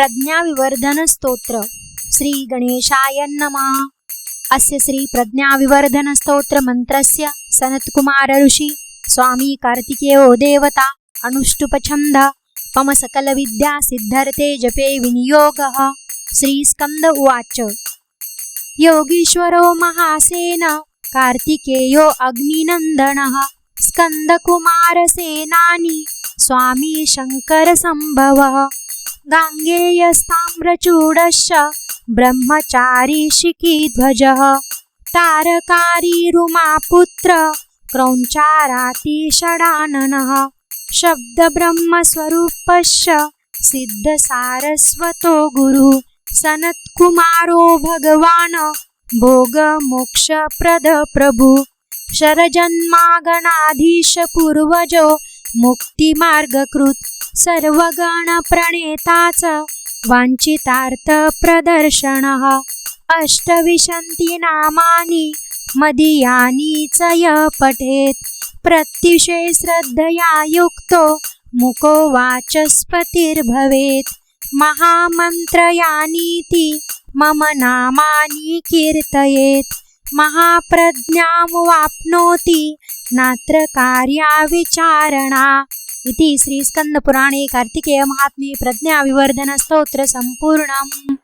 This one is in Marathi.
प्रज्ञाविवर्धन स्तोत्र श्री गणेशाय नमः. अस्य श्री प्रज्ञाविवर्धन स्तोत्र मंत्रस्य सनत्कुमार ऋषि स्वामी कार्तिकेयो देवता अनुष्टुपछन्द मम सकलविद्या सिद्धर्थे जपे विनियोगः. श्रीस्कन्द उवाच. योगीश्वरो महासेन कार्तिकेयो अग्निनन्दनः. स्कन्दकुमारसेनानि स्वामी शङ्करसम्भवः गाङ्गेयस्ताम्रचूडश्च ब्रह्मचारी शिखीध्वजः तारकारी रुमापुत्र क्रौञ्चारातिषडाननः शब्दब्रह्मस्वरूपश्च सिद्धसारस्वतो गुरु सनत्कुमारो भगवान् भोगमोक्षप्रद प्रभु मुक्तिमार्गकृत् सर्वगणप्रणेताच वाञ्छितार्थप्रदर्शनः अष्टविशन्ति नामानि मदीयानि च य पठेत् प्रत्युषे श्रद्धया युक्तो मुको वाचस्पतिर्भवेत्। महामन्त्रयानीति मम नामानि कीर्तयेत्। महाप्रज्ञामुवाप्नोति नात्र कार्या विचारणा इति श्रीस्कन्दपुराणे कार्तिकेयमहात्म्ये प्रज्ञाविवर्धनस्तोत्रसम्पूर्णम्